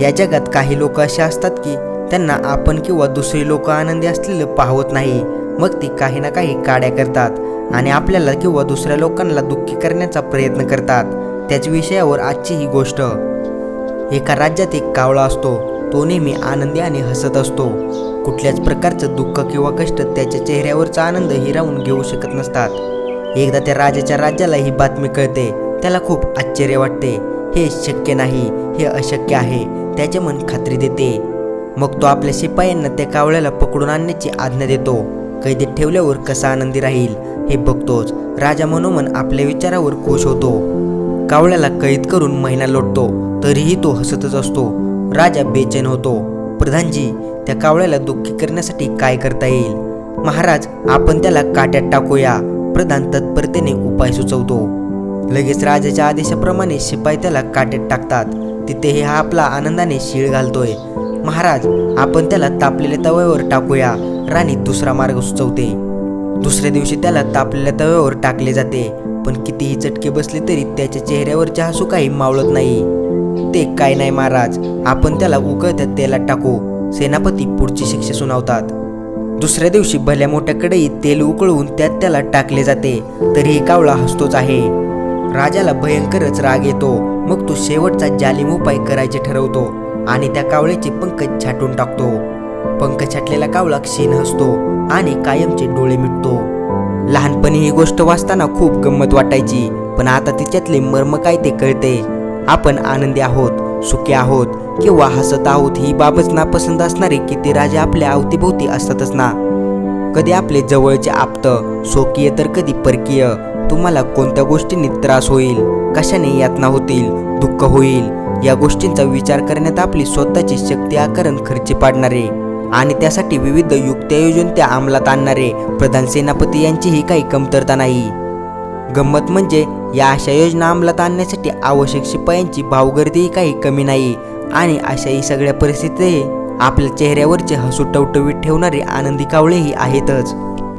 या जगात काही लोक असे असतात की त्यांना आपण किंवा दुसरी लोक आनंदी असलेलं पाहवत नाही. मग ती काही ना काही काड्या करतात आणि आपल्याला किंवा दुसऱ्या लोकांना दुःखी करण्याचा प्रयत्न करतात. त्याच विषयावर आजची ही गोष्ट. एका राज्यात एक कावळा असतो. तो नेहमी आनंदी आणि हसत असतो. कुठल्याच प्रकारचं दुःख किंवा कष्ट त्याच्या चेहऱ्यावरचा आनंद हिरावून घेऊ शकत नसतात. एकदा त्या राजाच्या राज्याला ही बातमी कळते. त्याला खूप आश्चर्य वाटते. हे शक्य नाही हे अशक्य आहे त्याचे मन खात्री देते. मग तो आपल्या शिपायांना त्या कावळ्याला पकडून आणण्याची आज्ञा देतो. कैदेत ठेवल्यावर कसा आनंदी राहील हे बघतोच. राजा मनोमन आपल्या विचारावर खुश होतो. कावळ्याला कैद करून महिना लोटतो तरीही तो हसतच असतो. राजा बेचैन होतो. प्रधानजी त्या कावळ्याला दुःखी करण्यासाठी काय करता येईल? महाराज आपण त्याला काट्यात टाकूया. प्रधान तत्परतेने उपाय सुचवतो. लगेच राजाच्या आदेशाप्रमाणे शिपाई त्याला काटेत टाकतात. तिथेही हा आपला आनंदाने शीळ घालतोय. महाराज आपण त्याला तापलेल्या तव्यावर टाकूया. राणी दुसरा मार्ग सुचवते. दुसऱ्या दिवशी त्याला तापलेल्या तव्यावर टाकले जाते. पण कितीही चटके बसले तरी त्याच्या चेहऱ्यावरचे हसू काही मावळत नाही. ते काय नाही महाराज आपण त्याला उकळत्या तेलात टाकू. सेनापती पुढची शिक्षा सुनावतात. दुसऱ्या दिवशी भल्या मोठ्या कढईत तेल उकळून त्यात त्याला टाकले जाते. तरीही कावळा हसतोच आहे. राजाला भयंकरच राग येतो. मग तो शेवटचा जालिम उपाय करायचे ठरवतो आणि त्या कावळ्याचे पंकज छाटून टाकतो. पंख छाटलेला कावळा क्षीण हसतो आणि कायमचे डोळे मिटतो. लहानपणी ही गोष्ट वाचताना खूप गंमत वाटायची पण आता तिच्यातले मर्म काय ते कळते. आपण आनंदी आहोत सुखी आहोत किंवा हसत आहोत ही बाबच नापसंत असणारे किती राजे आपल्या अवतीभोवती असतातच ना. कधी आपले जवळचे आप्त स्वकीय तर कधी परकीय. तुम्हाला कोणत्या गोष्टींनी त्रास होईल? कशाने यातना होतील? दुःख होईल? या गोष्टींचा विचार करण्यात आपली स्वतःची शक्ती आकरण खर्ची पाडणारे आणि त्यासाठी विविध युक्त्यायोजन त्या अंमलात आणणारे प्रधान सेनापती यांचीही काही कमतरता नाही. गंमत म्हणजे या अशा योजना अंमलात आणण्यासाठी आवश्यक शिपायांची भावगर्दीही काही कमी नाही आणि अशाही सगळ्या परिस्थितीही आपल्या चेहऱ्यावरचे हसू टवटवीत ठेवणारे आनंदी कावळेही आहेतच.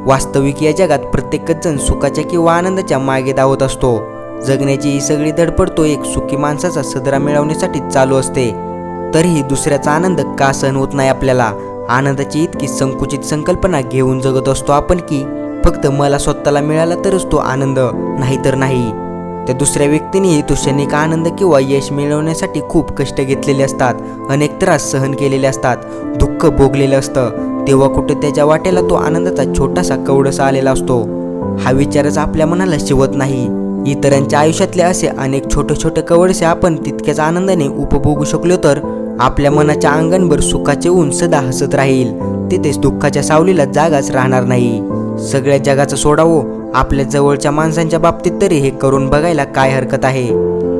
वास्तविक या जगात प्रत्येकच जण सुखाच्या किंवा आनंदाच्या मागे धावत असतो. जगण्याची ही सगळी धडपड तो एक सुखी माणसाचा सदरा मिळवण्यासाठी चालू असते. तरीही दुसऱ्याचा आनंद का सहन होत नाही आपल्याला? आनंदाची इतकी संकुचित संकल्पना घेऊन जगत असतो आपण की फक्त मला स्वतःला मिळाला तरच तो आनंद नाहीतर नाही. त्या दुसऱ्या व्यक्तीनेही तो क्षणिक आनंद किंवा यश मिळवण्यासाठी खूप कष्ट घेतलेले असतात. अनेक त्रास सहन केलेले असतात. दुःख भोगलेलं असतं. तेव्हा कुठे त्याच्या वाटेला तो आनंदाचा छोटासा कवडसा आलेला असतो. हा विचारच आपल्या मनाला शिवत नाही. इतरांच्या आयुष्यातले असे अनेक छोटे छोटे कवडसे आपण तितक्याच आनंदाने उपभोगू शकलो तर आपल्या मनाच्या अंगणभर सुखाचे ऊन सदा हसत राहील. तिथेच दुःखाच्या सावलीला जागाच राहणार नाही. सगळ्या जगाचं सोडावं आपल्या जवळच्या माणसांच्या बाबतीत तरी हे करून बघायला काय हरकत आहे?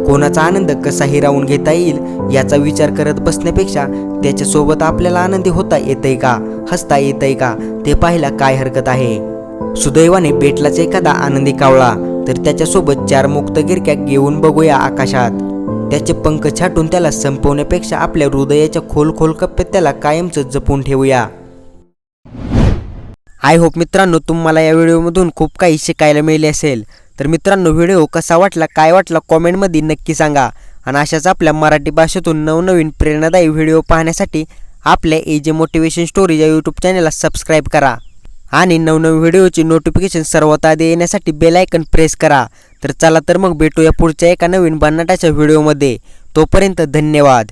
कोणाचा आनंद कसा हिरावून घेता येईल याचा विचार करत बसण्यापेक्षा त्याच्यासोबत आपल्याला आनंदी होता येतंय का हसता येतंय का ते पाहायला काय हरकत आहे? सुदैवाने भेटलाच एखादा आनंदी कावळा तर त्याच्यासोबत चार मुक्त गिरक्या घेऊन बघूया आकाशात. त्याचे पंख छाटून त्याला संपवण्यापेक्षा आपल्या हृदयाच्या खोल खोल कप्प्यात त्याला कायमचं जपून ठेवूया. आय होप मित्रांनो तुम्हाला या व्हिडिओमधून खूप काही शिकायला मिळाले असेल. तर मित्रांनो व्हिडिओ कसा वाटला काय वाटला कॉमेंटमध्ये नक्की सांगा. आणि अशाच आपल्या मराठी भाषेतून नवनवीन प्रेरणादायी व्हिडिओ पाहण्यासाठी आपल्या ए जे मोटिवेशन स्टोरी या यूट्यूब चॅनलला सबस्क्राईब करा. आणि नवनवीन व्हिडिओची नोटिफिकेशन सर्वात आधी येण्यासाठी बेलायकन प्रेस करा. तर चला तर मग भेटूया पुढच्या एका नवीन भन्नाटाच्या व्हिडिओमध्ये. तोपर्यंत धन्यवाद.